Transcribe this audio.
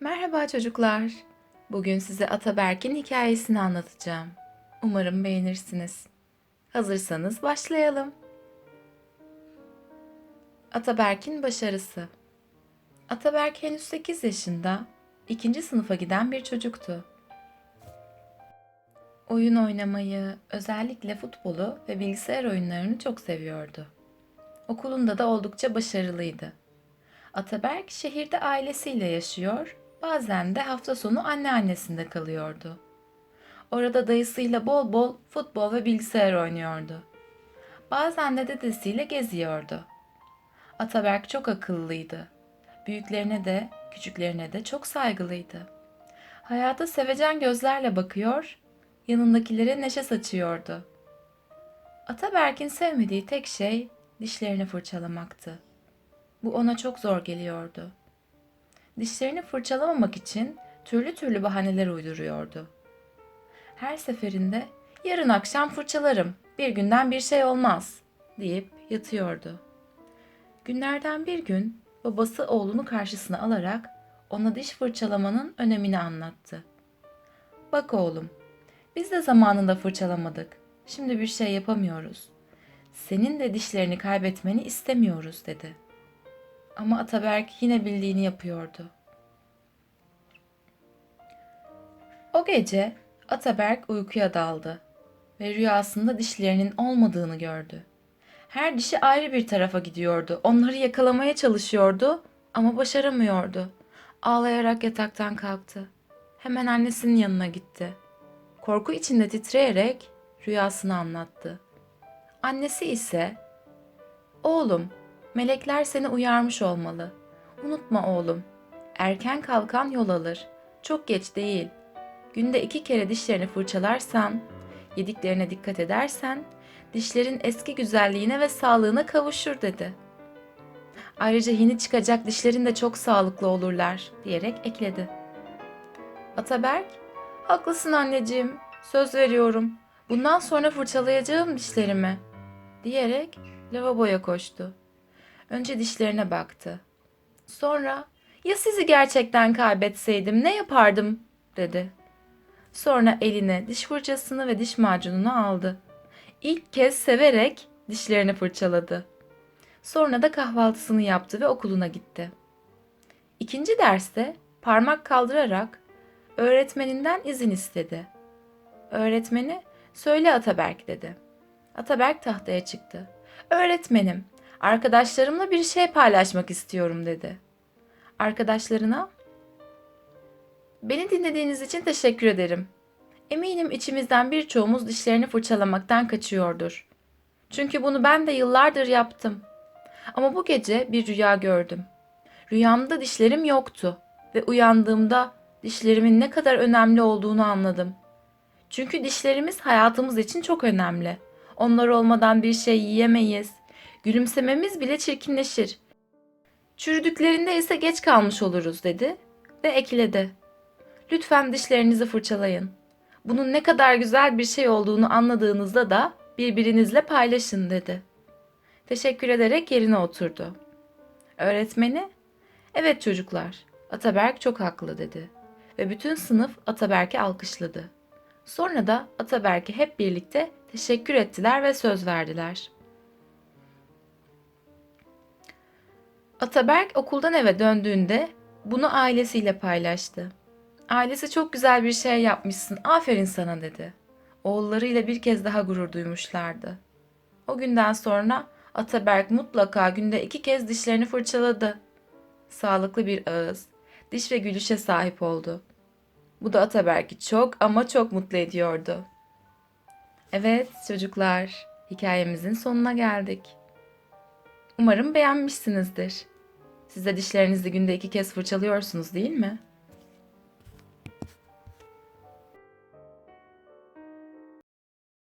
Merhaba çocuklar. Bugün size Ataberk'in hikayesini anlatacağım. Umarım beğenirsiniz. Hazırsanız başlayalım. Ataberk'in başarısı. Ataberk henüz 8 yaşında, ikinci sınıfa giden bir çocuktu. Oyun oynamayı, özellikle futbolu ve bilgisayar oyunlarını çok seviyordu. Okulunda da oldukça başarılıydı. Ataberk şehirde ailesiyle yaşıyor, bazen de hafta sonu anneannesinde kalıyordu. Orada dayısıyla bol bol futbol ve bilgisayar oynuyordu. Bazen de dedesiyle geziyordu. Ataberk çok akıllıydı. Büyüklerine de, küçüklerine de çok saygılıydı. Hayata sevecen gözlerle bakıyor, yanındakilere neşe saçıyordu. Ataberk'in sevmediği tek şey dişlerini fırçalamaktı. Bu ona çok zor geliyordu. Dişlerini fırçalamamak için türlü türlü bahaneler uyduruyordu. Her seferinde yarın akşam fırçalarım, bir günden bir şey olmaz deyip yatıyordu. Günlerden bir gün babası oğlunu karşısına alarak ona diş fırçalamanın önemini anlattı. Bak oğlum, biz de zamanında fırçalamadık. Şimdi bir şey yapamıyoruz. Senin de dişlerini kaybetmeni istemiyoruz dedi. Ama Ataberk yine bildiğini yapıyordu. O gece Ataberk uykuya daldı ve rüyasında dişlerinin olmadığını gördü. Her dişi ayrı bir tarafa gidiyordu. Onları yakalamaya çalışıyordu ama başaramıyordu. Ağlayarak yataktan kalktı. Hemen annesinin yanına gitti. Korku içinde titreyerek rüyasını anlattı. Annesi ise "Oğlum, melekler seni uyarmış olmalı. Unutma oğlum. Erken kalkan yol alır. Çok geç değil. Günde iki kere dişlerini fırçalarsan, yediklerine dikkat edersen, dişlerin eski güzelliğine ve sağlığına kavuşur dedi. Ayrıca yeni çıkacak dişlerin de çok sağlıklı olurlar diyerek ekledi. Ataberk, haklısın anneciğim, söz veriyorum. Bundan sonra fırçalayacağım dişlerimi diyerek lavaboya koştu. Önce dişlerine baktı. Sonra ya sizi gerçekten kaybetseydim ne yapardım dedi. Sonra eline diş fırçasını ve diş macununu aldı. İlk kez severek dişlerini fırçaladı. Sonra da kahvaltısını yaptı ve okuluna gitti. İkinci derste parmak kaldırarak öğretmeninden izin istedi. Öğretmeni söyle Ataberk dedi. Ataberk tahtaya çıktı. Öğretmenim, arkadaşlarımla bir şey paylaşmak istiyorum dedi. Arkadaşlarına Beni dinlediğiniz için teşekkür ederim. Eminim içimizden birçoğumuz dişlerini fırçalamaktan kaçıyordur. Çünkü bunu ben de yıllardır yaptım. Ama bu gece bir rüya gördüm. Rüyamda dişlerim yoktu ve uyandığımda dişlerimin ne kadar önemli olduğunu anladım. Çünkü dişlerimiz hayatımız için çok önemli. Onlar olmadan bir şey yiyemeyiz. Gülümsememiz bile çirkinleşir. Çürüdüklerinde ise geç kalmış oluruz dedi ve ekledi. Lütfen dişlerinizi fırçalayın. Bunun ne kadar güzel bir şey olduğunu anladığınızda da birbirinizle paylaşın dedi. Teşekkür ederek yerine oturdu. Öğretmeni, evet çocuklar, Ataberk çok haklı dedi ve bütün sınıf Ataberk'i alkışladı. Sonra da Ataberk'e hep birlikte teşekkür ettiler ve söz verdiler. Ataberk okuldan eve döndüğünde bunu ailesiyle paylaştı. Ailesi çok güzel bir şey yapmışsın, aferin sana dedi. Oğullarıyla bir kez daha gurur duymuşlardı. O günden sonra Ataberk mutlaka günde iki kez dişlerini fırçaladı. Sağlıklı bir ağız, diş ve gülüşe sahip oldu. Bu da Ataberk'i çok ama çok mutlu ediyordu. Evet çocuklar, hikayemizin sonuna geldik. Umarım beğenmişsinizdir. Siz de dişlerinizi günde iki kez fırçalıyorsunuz değil mi?